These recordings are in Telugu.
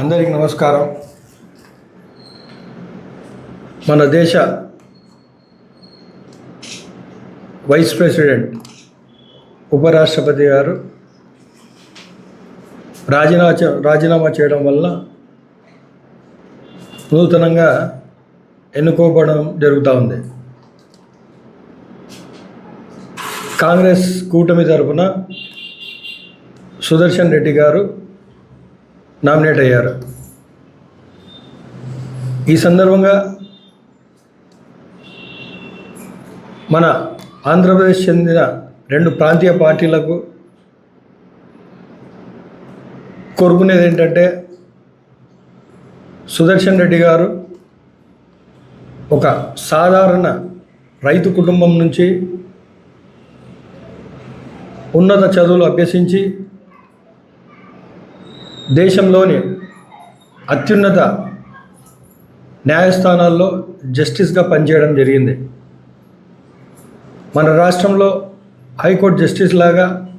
అందరికీ నమస్కారం. మన దేశ వైస్ ప్రెసిడెంట్ ఉపరాష్ట్రపతి గారు రాజీనామా రాజీనామా చేయడం వల్ల నూతనంగా ఎన్నుకోవడం జరుగుతూ ఉంది. కాంగ్రెస్ కూటమి తరపున సుదర్శన్ రెడ్డి గారు నామినేట్ అయ్యారు. ఈ సందర్భంగా మన ఆంధ్రప్రదేశ్ చెందిన రెండు ప్రాంతీయ పార్టీలకు కోరుకునేది ఏంటంటే సుదర్శన్ రెడ్డి గారు ఒక సాధారణ రైతు కుటుంబం నుంచి ఉన్నత చదువులు అభ్యసించి దేశంలోని అత్యున్నత న్యాయస్థానాల్లో జస్టిస్గా పనిచేయడం జరిగింది. మన రాష్ట్రంలో హైకోర్టు జస్టిస్ లాగా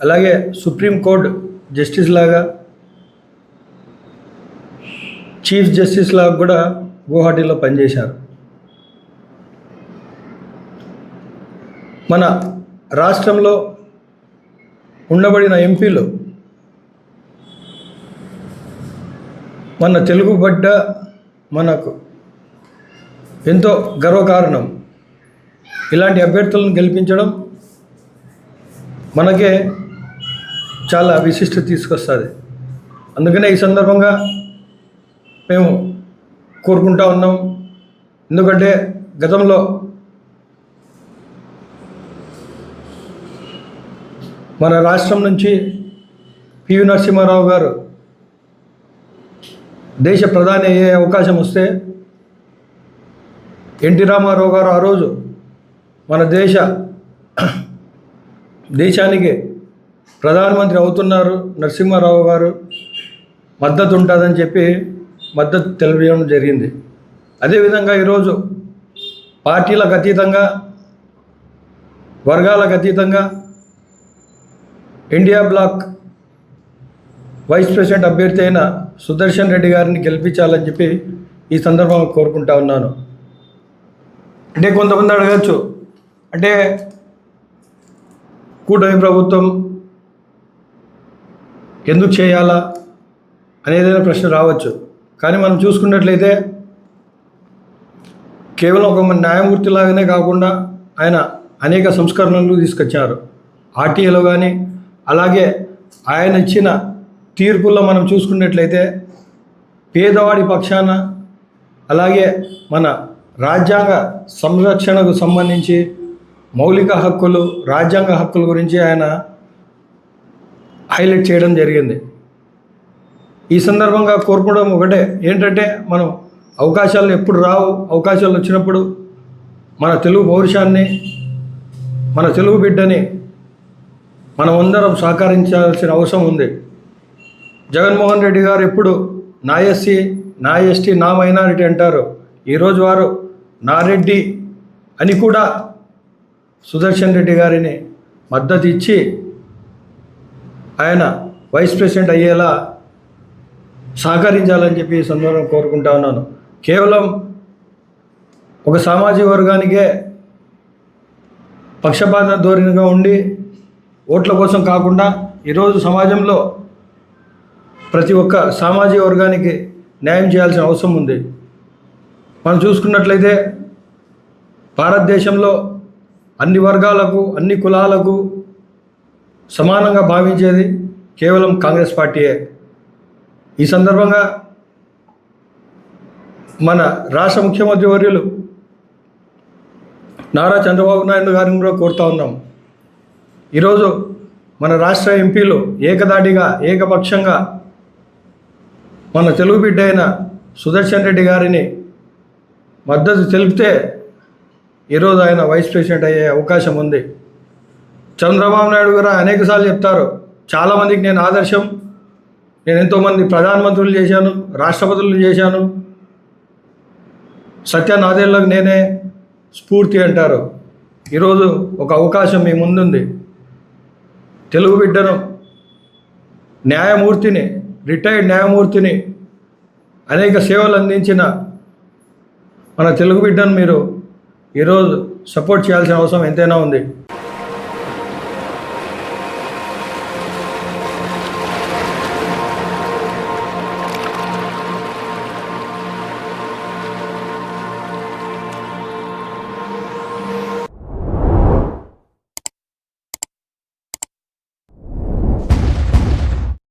అలాగే సుప్రీంకోర్టు జస్టిస్ లాగా చీఫ్ జస్టిస్ లాగా కూడా గువాహటిలో పనిచేశారు. మన రాష్ట్రంలో ఉండబడిన ఎంపీలు మన తెలుగు బిడ్డ మనకు ఎంతో గర్వకారణం. ఇలాంటి అభ్యర్థులను గెలిపించడం మనకే చాలా విశిష్టత తీసుకొస్తుంది. అందుకనే ఈ సందర్భంగా మేము కోరుకుంటా ఉన్నాం. ఎందుకంటే గతంలో మన రాష్ట్రం నుంచి పివి నరసింహారావు గారు దేశ ప్రధాని అయ్యే అవకాశం వస్తే ఎన్టీ రామారావు గారు ఆ రోజు మన దేశ దేశానికి ప్రధానమంత్రి అవుతున్నారు నరసింహారావు గారు. మద్దతు ఉంటుందని చెప్పి మద్దతు తెలియడం జరిగింది. అదేవిధంగా ఈరోజు పార్టీలకు అతీతంగా వర్గాలకు అతీతంగా ఇండియా బ్లాక్ వైస్ ప్రెసిడెంట్ అభ్యర్థి అయిన సుదర్శన్ రెడ్డి గారిని గెలిపించాలని చెప్పి ఈ సందర్భంగా కోరుకుంటా ఉన్నాను. అంటే కొంతమంది అడగచ్చు. అంటే కూటమి ప్రభుత్వం ఎందుకు చేయాలా అనేదైనా ప్రశ్న రావచ్చు. కానీ మనం చూసుకున్నట్లయితే కేవలం ఒక న్యాయమూర్తి లాగానే కాకుండా ఆయన అనేక సంస్కరణలు తీసుకొచ్చారు. ఆర్టీఏలో కానీ అలాగే ఆయన ఇచ్చిన తీర్పుల్లో మనం చూసుకున్నట్లయితే పేదవాడి పక్షాన అలాగే మన రాజ్యాంగ సంరక్షణకు సంబంధించి మౌలిక హక్కులు రాజ్యాంగ హక్కుల గురించి ఆయన హైలైట్ చేయడం జరిగింది. ఈ సందర్భంగా కోరుకోవడం ఒకటే ఏంటంటే మనం అవకాశాలు ఎప్పుడు రావు అవకాశాలు వచ్చినప్పుడు మన తెలుగు పౌరుషాన్ని మన తెలుగు బిడ్డని మనమందరం సహకరించాల్సిన అవసరం ఉంది. జగన్మోహన్ రెడ్డి గారు ఎప్పుడు నా ఎస్సీ నా ఎస్టీ నా మైనారిటీ అంటారు. ఈరోజు వారు నా రెడ్డి అని కూడా సుదర్శన్ రెడ్డి గారిని మద్దతు ఇచ్చి ఆయన వైస్ ప్రెసిడెంట్ అయ్యేలా సహకరించాలని చెప్పి ఈ సందర్భంగా కోరుకుంటా ఉన్నాను. కేవలం ఒక సామాజిక వర్గానికే పక్షపాత ధోరణిగా ఉండి ఓట్ల కోసం కాకుండా ఈరోజు సమాజంలో ప్రతి ఒక్క సామాజిక వర్గానికి న్యాయం చేయాల్సిన అవసరం ఉంది. మనం చూసుకున్నట్లయితే భారతదేశంలో అన్ని వర్గాలకు అన్ని కులాలకు సమానంగా భావించేది కేవలం కాంగ్రెస్ పార్టీయే. ఈ సందర్భంగా మన రాష్ట్ర ముఖ్యమంత్రి వర్యులు నారా చంద్రబాబు నాయుడు గారిని కూడా కోరుతా ఉన్నాం. ఈరోజు మన రాష్ట్ర ఎంపీలు ఏకదాటిగా ఏకపక్షంగా మన తెలుగు బిడ్డ అయిన సుదర్శన్ రెడ్డి గారిని మద్దతు తెలిపితే ఈరోజు ఆయన వైస్ ప్రెసిడెంట్ అయ్యే అవకాశం ఉంది. చంద్రబాబు నాయుడు గారు అనేకసార్లు చెప్తారు చాలామందికి నేను ఆదర్శం నేను ఎంతోమంది ప్రధానమంత్రులు చేశాను రాష్ట్రపతులు చేశాను. సత్యనాదేళ్ళకు నేనే స్ఫూర్తి అంటారు. ఈరోజు ఒక అవకాశం మీ ముందుంది. తెలుగు బిడ్డను న్యాయమూర్తిని రిటైర్డ్ న్యాయమూర్తిని అనేక సేవలు అందించిన మన తెలుగు బిడ్డను మీరు ఈరోజు సపోర్ట్ చేయాల్సిన అవసరం ఎంతైనా ఉంది.